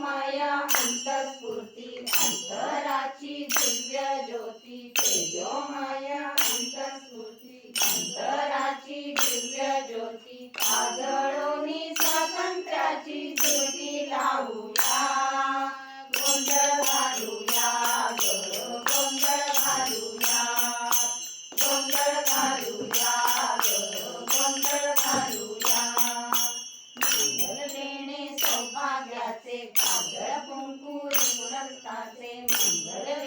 माया अंतस्फूर्ती अंतराची दिव्य ज्योती तेजो माया रक्ताचे काजळ कुंकू रक्ताचे मंगल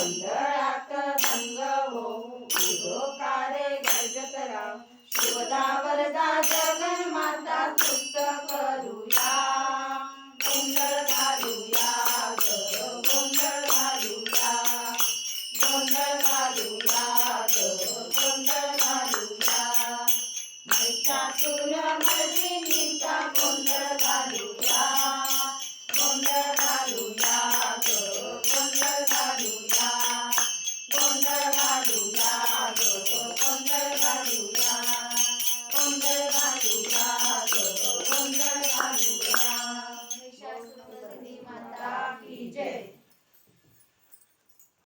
मंडळात भंग होऊ कारे गजत राव शिवदा वरदा जगन्माता तृप्त करूया गोंधळ घालूया गोंधळ